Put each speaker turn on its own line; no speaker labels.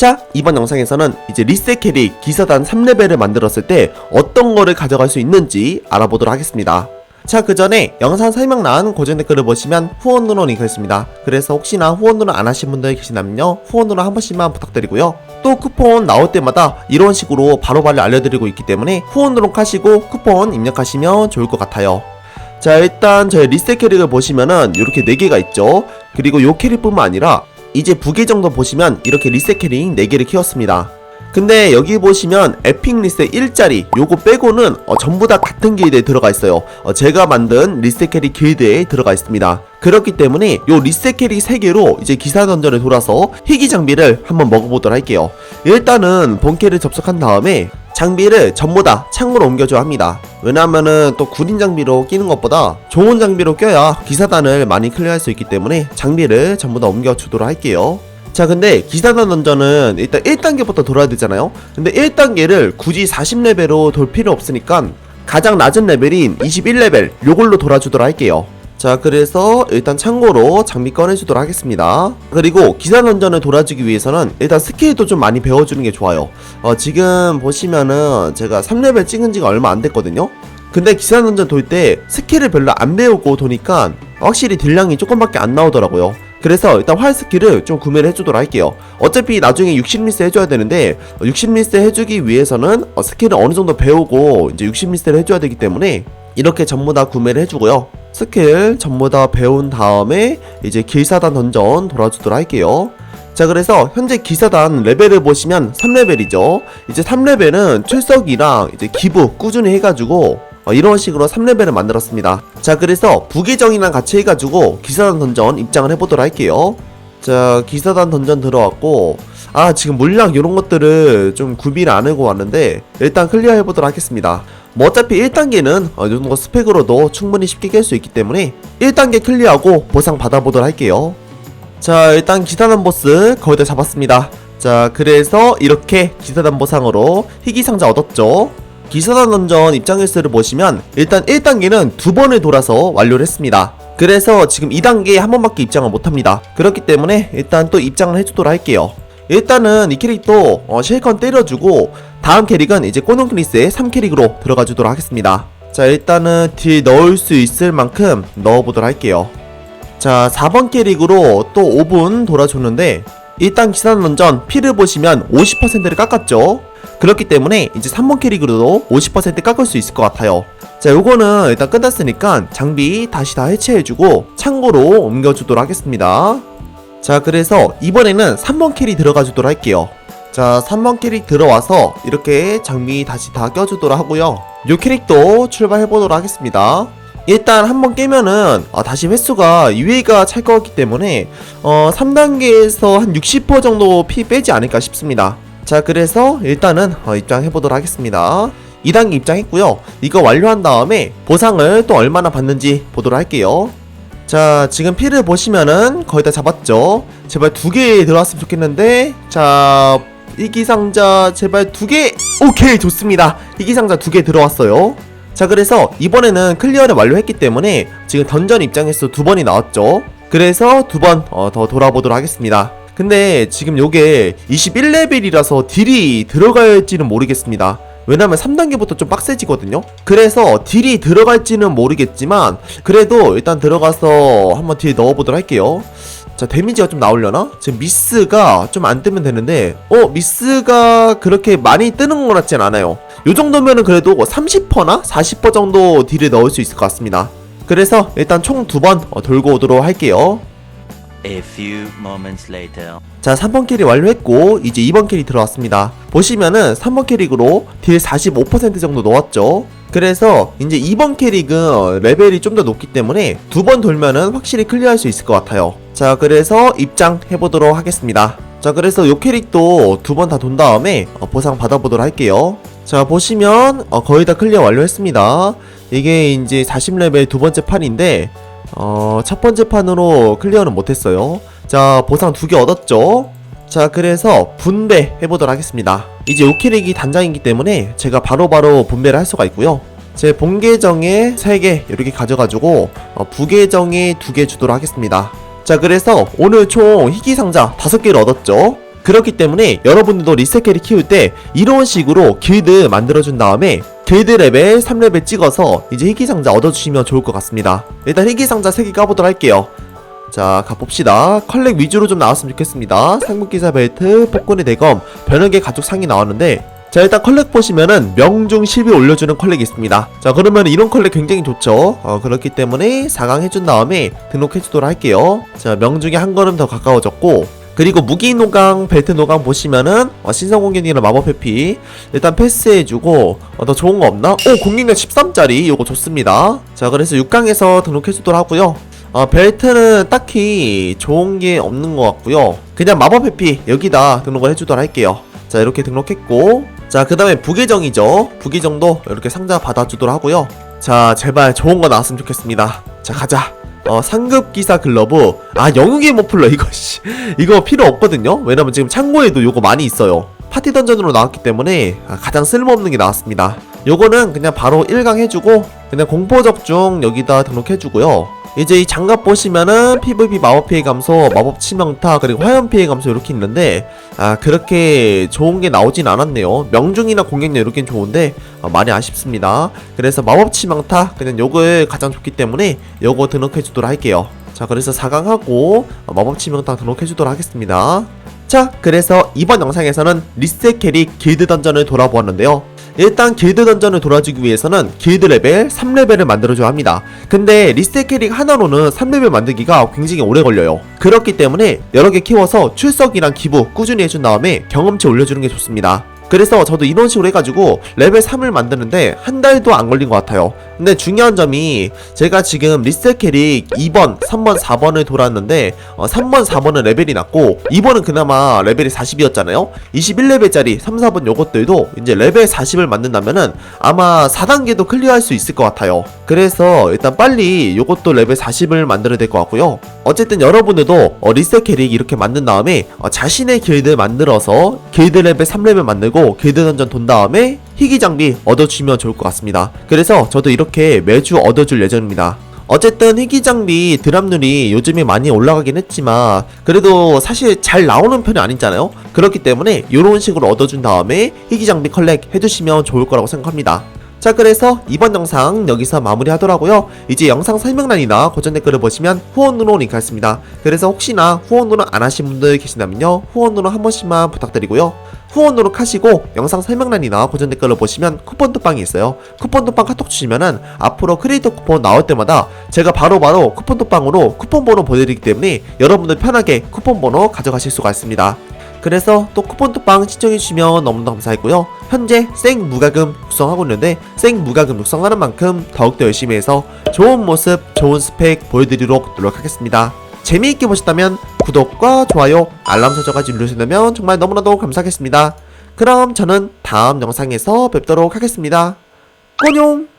자, 이번 영상에서는 이제 리셋 캐릭 기사단 3레벨을 만들었을 때 어떤 거를 가져갈 수 있는지 알아보도록 하겠습니다. 자, 그 전에 영상 설명란 고정 댓글을 보시면 후원 누론 링크 있습니다. 그래서 혹시나 후원 누론 안 하신 분들 계시다면요. 후원 누론 한 번씩만 부탁드리고요. 또 쿠폰 나올 때마다 이런 식으로 바로바로 알려드리고 있기 때문에 후원 누론 하시고 쿠폰 입력하시면 좋을 것 같아요. 자 일단 저희 리셋 캐릭을 보시면은 이렇게 4개가 있죠 그리고 요 캐릭뿐만 아니라 이제 부계 정도 보시면 이렇게 리셋 캐릭 4개를 키웠습니다. 근데 여기 보시면 에픽 리셋 1짜리 요거 빼고는 어, 전부 다 같은 길드에 들어가 있어요. 어, 제가 만든 리셋 캐릭 길드에 들어가 있습니다. 그렇기 때문에 요 리셋 캐릭 3개로 이제 기사 던전에 돌아서 희귀 장비를 한번 먹어보도록 할게요. 일단은 본캐를 접속한 다음에 장비를 전부 다 창으로 옮겨줘야 합니다. 왜냐하면은 또 구린 장비로 끼는 것보다 좋은 장비로 껴야 기사단을 많이 클리어할 수 있기 때문에 장비를 전부 다 옮겨주도록 할게요. 자 근데 기사단 던전은 일단 1단계부터 돌아야 되잖아요 근데 1단계를 굳이 40레벨로 돌 필요 없으니까 가장 낮은 레벨인 21레벨 요걸로 돌아주도록 할게요 자 그래서 일단 참고로 장비 꺼내주도록 하겠습니다. 그리고 기사 던전을 돌아주기 위해서는 일단 스킬도 좀 많이 배워주는 게 좋아요. 어, 지금 보시면은 제가 3레벨 찍은 지가 얼마 안 됐거든요? 근데 기사 던전 돌 때 스킬을 별로 안 배우고 도니까 확실히 딜량이 조금밖에 안 나오더라고요. 그래서 일단 활 스킬을 좀 구매를 해주도록 할게요. 어차피 나중에 60리스 해줘야 되는데 60리스 해주기 위해서는 어, 스킬을 어느 정도 배우고 이제 60리스를 해줘야 되기 때문에 이렇게 전부 다 구매를 해주고요. 스킬 전부 다 배운 다음에 이제 길사단 던전 돌아주도록 할게요. 자 그래서 현재 기사단 레벨을 보시면 3레벨이죠. 이제 3레벨은 출석이랑 이제 기부 꾸준히 해가지고 어, 이런 식으로 3레벨을 만들었습니다. 자 그래서 부계정이랑 같이 해가지고 기사단 던전 입장을 해보도록 할게요. 자 기사단 던전 들어왔고 아 지금 물량 이런 것들을 좀 구비를 안 하고 왔는데 일단 클리어 해보도록 하겠습니다 뭐 어차피 1단계는 어, 이 정도 스펙으로도 충분히 쉽게 깰 수 있기 때문에 1단계 클리어하고 보상 받아보도록 할게요. 자 일단 기사단 보스 거의 다 잡았습니다. 자 그래서 이렇게 기사단 보상으로 희귀 상자 얻었죠. 기사단 던전 입장 일수를 보시면 일단 1단계는 두 번을 돌아서 완료를 했습니다. 그래서 지금 2단계에 한 번밖에 입장을 못합니다. 그렇기 때문에 일단 또 입장을 해주도록 할게요 일단은 이 캐릭도 어, 실컷 때려주고 다음 캐릭은 이제 꼬농크리스의 3캐릭으로 들어가 주도록 하겠습니다. 자 일단은 딜 넣을 수 있을 만큼 넣어보도록 할게요. 자 4번 캐릭으로 또 5분 돌아줬는데 일단 기사단 던전 피를 보시면 50%를 깎았죠? 그렇기 때문에 이제 3번 캐릭으로도 50% 깎을 수 있을 것 같아요. 자 요거는 일단 끝났으니까 장비 다시 다 해체해주고 창고로 옮겨주도록 하겠습니다 자 그래서 이번에는 3번 캐릭 들어가 주도록 할게요. 자 3번 캐릭 들어와서 이렇게 장비 다시 다 껴주도록 하고요. 요 캐릭도 출발해보도록 하겠습니다. 일단 한번 깨면은 아, 다시 횟수가 2회가 찰것 같기 때문에 어 3단계에서 한 60% 정도 피 빼지 않을까 싶습니다. 자 그래서 일단은 어, 입장해보도록 하겠습니다. 2단계 입장했고요. 이거 완료한 다음에 보상을 또 얼마나 받는지 보도록 할게요 자 지금 피를 보시면은 거의 다 잡았죠? 제발 두 개 들어왔으면 좋겠는데 자 희귀상자 제발 두개. 오케이 좋습니다. 희귀상자 두 개 들어왔어요. 자 그래서 이번에는 클리어를 완료했기 때문에 지금 던전 입장에서 두 번이 나왔죠? 그래서 두번 어, 더 돌아보도록 하겠습니다. 근데 지금 요게 21레벨이라서 딜이 들어갈지는 모르겠습니다 왜냐면 3단계부터 좀 빡세지거든요? 그래서 딜이 들어갈지는 모르겠지만 그래도 일단 들어가서 한번 딜 넣어보도록 할게요. 자 데미지가 좀 나오려나? 지금 미스가 좀 안 뜨면 되는데 어 미스가 그렇게 많이 뜨는 것 같진 않아요. 요 정도면은 그래도 30%나? 40% 정도 딜을 넣을 수 있을 것 같습니다. 그래서 일단 총 두번 어, 돌고 오도록 할게요
A few moments later.
자 3번 캐릭 완료했고 이제 2번 캐릭 들어왔습니다. 보시면은 3번 캐릭으로 딜 45% 정도 넣었죠. 그래서 이제 2번 캐릭은 레벨이 좀 더 높기 때문에 두 번 돌면은 확실히 클리어할 수 있을 것 같아요. 자 그래서 입장 해보도록 하겠습니다. 자 그래서 요 캐릭도 두 번 다 돈 다음에 어, 보상 받아보도록 할게요. 자 보시면 어, 거의 다 클리어 완료했습니다. 이게 이제 40레벨 두 번째 판인데 어, 첫 번째 판으로 클리어는 못했어요. 자, 보상 두 개 얻었죠? 자, 그래서 분배 해보도록 하겠습니다. 이제 오키릭이 단장이기 때문에 제가 바로 바로 분배를 할 수가 있고요. 제 본계정에 3개 이렇게 가져가지고 어, 부계정에 2개 주도록 하겠습니다. 자, 그래서 오늘 총 희귀상자 5개를 얻었죠? 그렇기 때문에 여러분들도 리셋 캐릭 키울 때 이런 식으로 길드 만들어준 다음에 길드 레벨 3레벨 찍어서 이제 희귀상자 얻어주시면 좋을 것 같습니다. 일단 희귀상자 3개 까보도록 할게요. 자, 가봅시다. 컬렉 위주로 좀 나왔으면 좋겠습니다. 상국기사 벨트, 폭군의 대검, 변형의 가죽 상이 나왔는데 자 일단 컬렉 보시면은 명중 10이 올려주는 컬렉이 있습니다 자 그러면 이런 컬렉 굉장히 좋죠 어, 그렇기 때문에 4강 해준 다음에 등록해주도록 할게요 자 명중에 한 걸음 더 가까워졌고 그리고 무기 노강 벨트 노강 보시면은 어, 신성 공격이나 마법 회피 일단 패스해주고 어, 더 좋은 거 없나? 오 공격력 13짜리. 요거 좋습니다. 자 그래서 6강에서 등록해주도록 하고요. 어, 벨트는 딱히 좋은 게 없는 것 같고요. 그냥 마법 회피 여기다 등록을 해주도록 할게요. 자 이렇게 등록했고. 자 그 다음에 부계정이죠. 부계정도 이렇게 상자 받아주도록 하고요. 자 제발 좋은 거 나왔으면 좋겠습니다. 자 가자 어 상급 기사 글러브. 아 영웅의 모플러 이거 씨. 이거 필요 없거든요? 왜냐면 지금 창고에도 요거 많이 있어요. 파티 던전으로 나왔기 때문에 아, 가장 쓸모없는 게 나왔습니다. 요거는 그냥 바로 1강 해주고 그냥 공포 적중 여기다 등록해주고요 이제 이 장갑 보시면은 PVP 마법 피해 감소, 마법 치명타, 그리고 화염 피해 감소 이렇게 있는데 아 그렇게 좋은 게 나오진 않았네요. 명중이나 공격력 이렇게 좋은데 아, 많이 아쉽습니다. 그래서 마법 치명타 그냥 요걸 가장 좋기 때문에 요거 등록해 주도록 할게요. 자 그래서 4강하고 마법 치명타 등록해 주도록 하겠습니다. 자 그래서 이번 영상에서는 리셋 캐릭 길드 던전을 돌아보았는데요. 일단 길드 던전을 돌아주기 위해서는 길드 레벨 3레벨을 만들어줘야 합니다. 근데 리셋 캐릭 하나로는 3레벨 만들기가 굉장히 오래 걸려요. 그렇기 때문에 여러 개 키워서 출석이랑 기부 꾸준히 해준 다음에 경험치 올려주는 게 좋습니다. 그래서 저도 이런 식으로 해가지고 레벨 3을 만드는데 한 달도 안 걸린 것 같아요. 근데 중요한 점이 제가 지금 리셋 캐릭 2번, 3번, 4번을 돌았는데 어, 3번, 4번은 레벨이 낮고 2번은 그나마 레벨이 40이었잖아요. 21레벨짜리 3, 4번 요것들도 이제 레벨 40을 만든다면은 아마 4단계도 클리어할 수 있을 것 같아요. 그래서 일단 빨리 요것도 레벨 40을 만들어야 될 것 같고요. 어쨌든 여러분들도 어, 리셋 캐릭 이렇게 만든 다음에 어, 자신의 길드 만들어서 길드 레벨 3레벨 만들고 길드 던전 돈 다음에 희귀 장비 얻어주면 좋을 것 같습니다. 그래서 저도 이렇게 매주 얻어줄 예정입니다. 어쨌든 희귀 장비 드랍률이 요즘에 많이 올라가긴 했지만 그래도 사실 잘 나오는 편이 아니잖아요. 그렇기 때문에 이런 식으로 얻어준 다음에 희귀 장비 컬렉 해주시면 좋을 거라고 생각합니다. 자 그래서 이번 영상 여기서 마무리 하더라고요. 이제 영상 설명란이나 고정 댓글을 보시면 후원으로 링크 있습니다. 그래서 혹시나 후원으로 안 하신 분들 계신다면요 후원으로 한 번씩만 부탁드리고요. 후원으로 하시고 영상 설명란이나 고정 댓글을 보시면 쿠폰 톡방이 있어요. 쿠폰 톡방 카톡 주시면은 앞으로 크리에이터 쿠폰 나올 때마다 제가 바로바로 쿠폰 톡방으로 쿠폰 번호 보내드리기 때문에 여러분들 편하게 쿠폰 번호 가져가실 수가 있습니다 그래서 또 쿠폰 톡방 신청해주시면 너무나 감사하고요. 현재 생 무과금 육성하고 있는데 생 무과금 육성하는 만큼 더욱더 열심히 해서 좋은 모습, 좋은 스펙 보여드리도록 노력하겠습니다. 재미있게 보셨다면 구독과 좋아요, 알람 설정까지 누르신다면 정말 너무나도 감사하겠습니다. 그럼 저는 다음 영상에서 뵙도록 하겠습니다. 안녕!